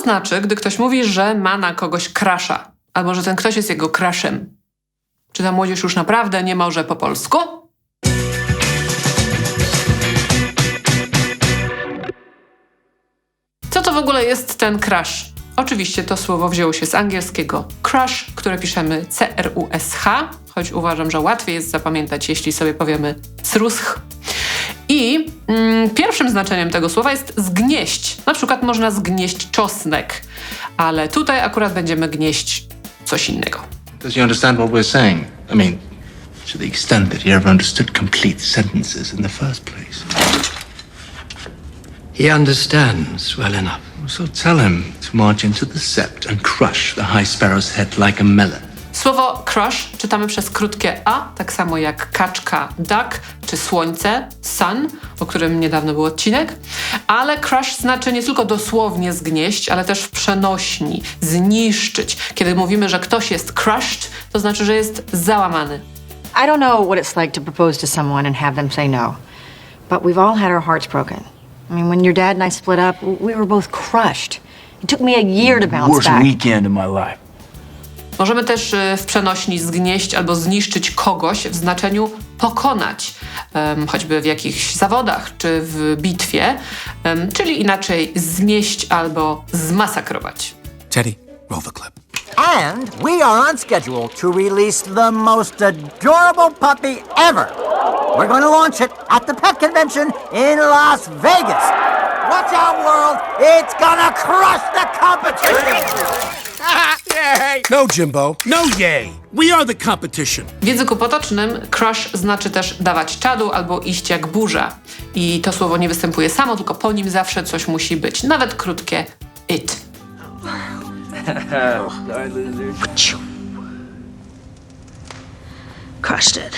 to znaczy, gdy ktoś mówi, że ma na kogoś crusha, albo że ten ktoś jest jego crushem? Czy ta młodzież już naprawdę nie może po polsku? Co to w ogóle jest ten crush? Oczywiście to słowo wzięło się z angielskiego crush, które piszemy C-R-U-S-H, choć uważam, że łatwiej jest zapamiętać, jeśli sobie powiemy srusch. I mm, pierwszym znaczeniem tego słowa jest zgnieść. Na przykład można zgnieść czosnek, ale tutaj akurat będziemy gnieść coś innego. Does he understand what we're saying? I mean, to the extent that he ever understood complete sentences in the first place. He understands well enough. So tell him to march into the sept and crush the high sparrow's head like a melon. Słowo crush czytamy przez krótkie a, tak samo jak kaczka duck czy słońce sun, o którym niedawno był odcinek, ale crush znaczy nie tylko dosłownie zgnieść, ale też w przenośni, zniszczyć. Kiedy mówimy, że ktoś jest crushed, to znaczy, że jest załamany. I don't know what it's like to propose to someone and have them say no, but we've all had our hearts broken. I mean, when your dad and I split up, we were both crushed. It took me a year to bounce Worst back. weekend of my life. Możemy też y, w przenośni zgnieść albo zniszczyć kogoś w znaczeniu pokonać, choćby w jakichś zawodach czy w bitwie, czyli inaczej zmieść albo zmasakrować. Teddy, roll the clip. And we are on schedule to release the most adorable puppy ever. We're going to launch it at the pet convention in Las Vegas. Watch out, world. It's gonna crush the competition. No, Jimbo. No, yay. We are the competition. W języku potocznym crush znaczy też dawać czadu albo iść jak burza. I to słowo nie występuje samo, tylko po nim zawsze coś musi być, nawet krótkie it. Crushed it.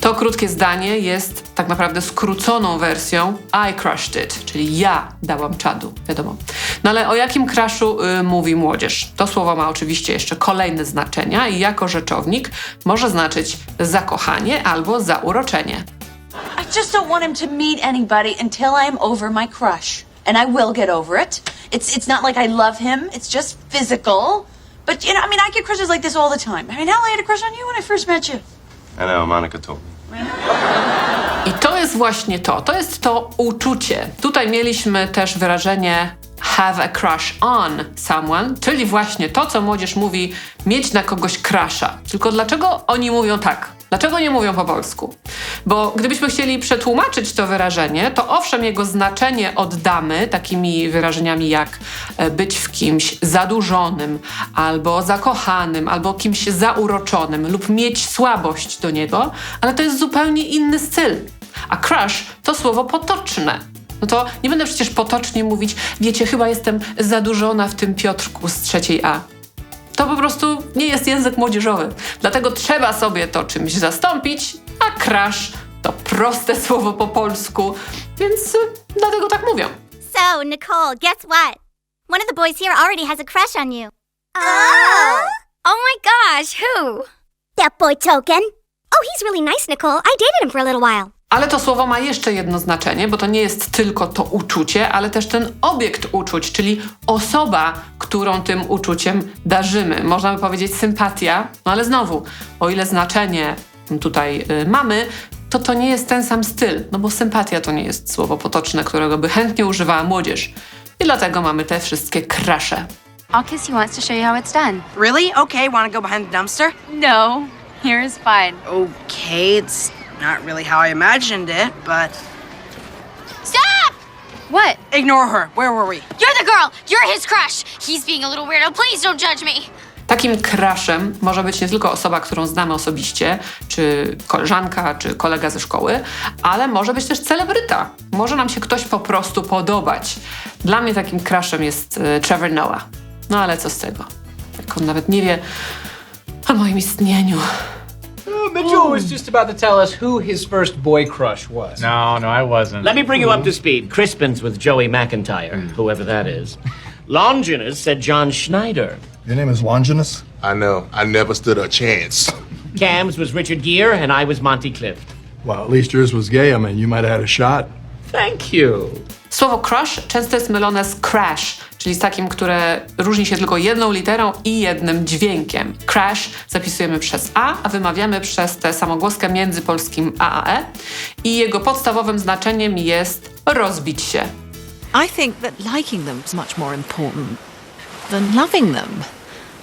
To krótkie zdanie jest tak naprawdę skróconą wersją I crushed it, czyli ja dałam czadu, wiadomo. No ale o jakim crushu y, mówi młodzież? To słowo ma oczywiście jeszcze kolejne znaczenia i jako rzeczownik może znaczyć zakochanie albo zauroczenie. I just don't want him to meet anybody until I'm over my crush. And I will get over it. It's it's not like I love him, it's just physical. But you know, I mean I get crushes like this all the time. I mean, hell, I had a crush on you when I first met you. I know, Monica told me. Jest właśnie to, to jest to uczucie. Tutaj mieliśmy też wyrażenie have a crush on someone, czyli właśnie to, co młodzież mówi, mieć na kogoś crusha. Tylko dlaczego oni mówią tak? Dlaczego nie mówią po polsku? Bo gdybyśmy chcieli przetłumaczyć to wyrażenie, to owszem, jego znaczenie oddamy takimi wyrażeniami jak e, być w kimś zadłużonym, albo zakochanym, albo kimś zauroczonym, lub mieć słabość do niego, ale to jest zupełnie inny styl. A crush to słowo potoczne. No to nie będę przecież potocznie mówić, wiecie, chyba jestem zadurzona w tym Piotrku z trzeciej A. To po prostu nie jest język młodzieżowy. Dlatego trzeba sobie to czymś zastąpić, a crush to proste słowo po polsku, więc y, dlatego tak mówią. So, Nicole, guess what? One of the boys here already has a crush on you. Oh! Oh my gosh, who? That boy Token. Oh, he's really nice, Nicole. I dated him for a little while. Ale to słowo ma jeszcze jedno znaczenie, bo to nie jest tylko to uczucie, ale też ten obiekt uczuć, czyli osoba, którą tym uczuciem darzymy. Można by powiedzieć sympatia, no ale znowu, o ile znaczenie tutaj y, mamy, to to nie jest ten sam styl, no bo sympatia to nie jest słowo potoczne, którego by chętnie używała młodzież. I dlatego mamy te wszystkie krasze. I'll kiss you once to show you how it's done. Really? Okay, want to go behind the dumpster? No, here is fine. Okay, it's not really how I imagined it, but Stop! What? ignore her. Where were we? You're the girl. You're his crush. He's being a little weirdo. Please don't judge me. Takim crushem może być nie tylko osoba, którą znamy osobiście, czy koleżanka, czy kolega ze szkoły, ale może być też celebryta. Może nam się ktoś po prostu podobać. Dla mnie takim crushem jest e, Trevor Noah. No ale co z tego? Jak on nawet nie wie o moim istnieniu. Mitchell was just about to tell us who his first boy crush was. No, no, I wasn't. Let me bring you up to speed. Crispin's with Joey McIntyre, hmm. whoever that is. Longinus said John Schneider. Your name is Longinus? I know. I never stood a chance. Cam's was Richard Gere, and I was Monty Clift. Well, at least yours was gay. I mean, you might have had a shot. Thank you. Słowo crush często jest mylone z crash, czyli z takim, które różni się tylko jedną literą i jednym dźwiękiem. Crash zapisujemy przez A, a wymawiamy przez tę samogłoskę między polskim A a E i jego podstawowym znaczeniem jest rozbić się. I think that liking them is much more important than loving them,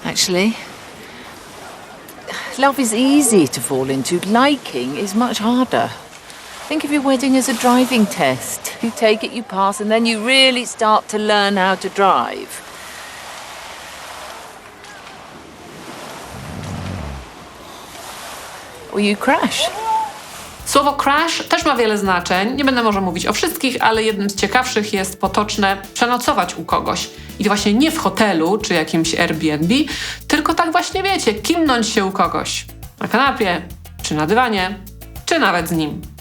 actually. Love is easy to fall into, liking is much harder. Think of your wedding as a driving test. You take it, you pass, and then you really start to learn how to drive. Or you crash. Słowo crash też ma wiele znaczeń. Nie będę może mówić o wszystkich, ale jednym z ciekawszych jest potoczne przenocować u kogoś. I to właśnie nie w hotelu czy jakimś Airbnb, tylko tak właśnie wiecie, kimnąć się u kogoś. Na kanapie, czy na dywanie, czy nawet z nim.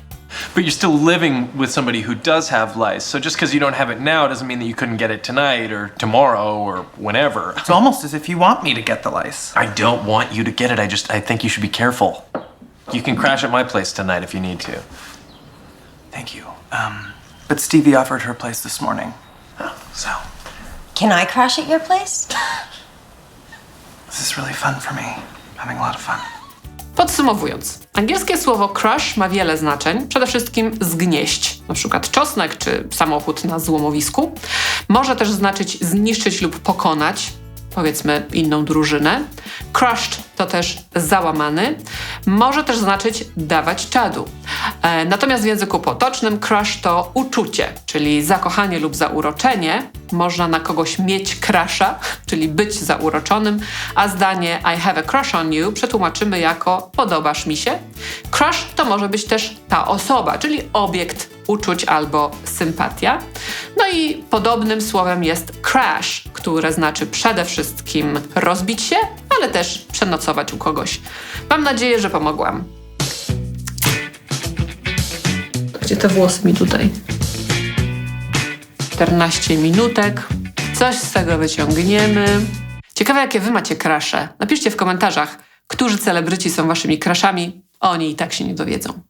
But you're still living with somebody who does have lice. So just because you don't have it now doesn't mean that you couldn't get it tonight or tomorrow or whenever. It's almost as if you want me to get the lice. I don't want you to get it. I just I think you should be careful. You can crash at my place tonight if you need to. Thank you. Um, but Stevie offered her place this morning. Oh, So, Can I crash at your place? this is really fun for me. I'm having a lot of fun. Podsumowując, angielskie słowo crush ma wiele znaczeń. Przede wszystkim zgnieść, przykład czosnek czy samochód na złomowisku. Może też znaczyć zniszczyć lub pokonać, powiedzmy inną drużynę. Crushed to też załamany. Może też znaczyć dawać czadu. E, natomiast w języku potocznym crush to uczucie, czyli zakochanie lub zauroczenie. Można na kogoś mieć crusha, czyli być zauroczonym, a zdanie I have a crush on you przetłumaczymy jako podobasz mi się. Crush to może być też ta osoba, czyli obiekt uczuć albo sympatia. No i podobnym słowem jest crash, które znaczy przede wszystkim rozbić się, ale też przenocować u kogoś. Mam nadzieję, że pomogłam. Gdzie te włosy mi tutaj? 14 minutek. Coś z tego wyciągniemy. Ciekawe, jakie wy macie krasze. Napiszcie w komentarzach, którzy celebryci są waszymi kraszami. Oni i tak się nie dowiedzą.